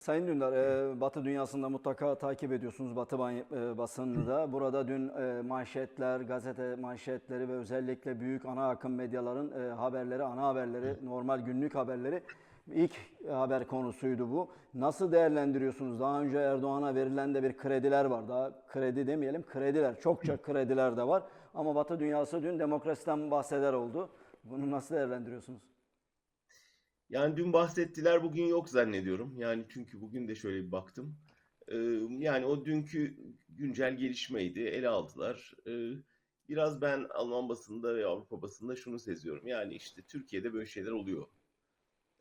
Sayın Dündar, e, Batı dünyasında mutlaka takip ediyorsunuz Batı e, basınını da. Burada dün e, manşetler, gazete manşetleri ve özellikle büyük ana akım medyaların e, haberleri, ana haberleri, normal günlük haberleri ilk haber konusuydu bu. Nasıl değerlendiriyorsunuz? Daha önce Erdoğan'a verilen de bir krediler var. Daha kredi demeyelim, krediler, çokça krediler de var. Ama Batı dünyası dün demokrasiden bahseder oldu. Bunu nasıl değerlendiriyorsunuz? Yani dün bahsettiler, bugün yok zannediyorum. Yani çünkü bugün de şöyle bir baktım. Ee, yani o dünkü güncel gelişmeydi, ele aldılar. Ee, biraz ben Alman basında ve Avrupa basında şunu seziyorum. Yani işte Türkiye'de böyle şeyler oluyor.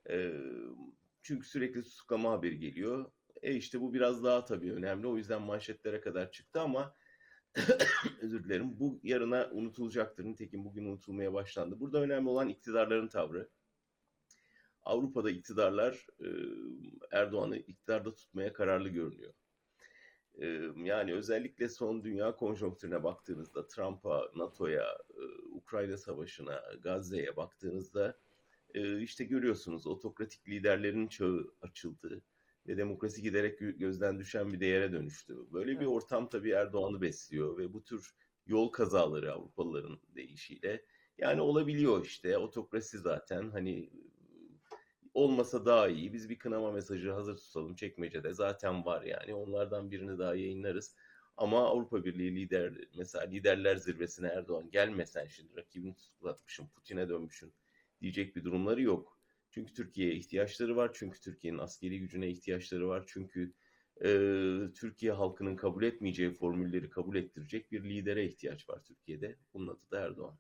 Ee, çünkü sürekli tutuklama haberi geliyor. E işte bu biraz daha tabii önemli. O yüzden manşetlere kadar çıktı ama özür dilerim. Bu yarına unutulacaktır. Nitekim bugün unutulmaya başlandı. Burada önemli olan iktidarların tavrı. Avrupa'da iktidarlar e, Erdoğan'ı iktidarda tutmaya kararlı görünüyor. E, yani özellikle son dünya konjonktürüne baktığınızda Trump'a, NATO'ya, e, Ukrayna Savaşı'na, Gazze'ye baktığınızda e, işte görüyorsunuz otokratik liderlerin çağı açıldı ve demokrasi giderek gö- gözden düşen bir değere dönüştü. Böyle bir ortam tabii Erdoğan'ı besliyor ve bu tür yol kazaları Avrupalıların deyişiyle yani olabiliyor işte otokrasi zaten hani olmasa daha iyi. Biz bir kınama mesajı hazır tutalım çekmecede zaten var yani onlardan birini daha yayınlarız. Ama Avrupa Birliği lider mesela liderler zirvesine Erdoğan gelmesen şimdi rakibini tutuklatmışsın Putin'e dönmüşsün diyecek bir durumları yok. Çünkü Türkiye'ye ihtiyaçları var. Çünkü Türkiye'nin askeri gücüne ihtiyaçları var. Çünkü e, Türkiye halkının kabul etmeyeceği formülleri kabul ettirecek bir lidere ihtiyaç var Türkiye'de. Bunun adı da Erdoğan.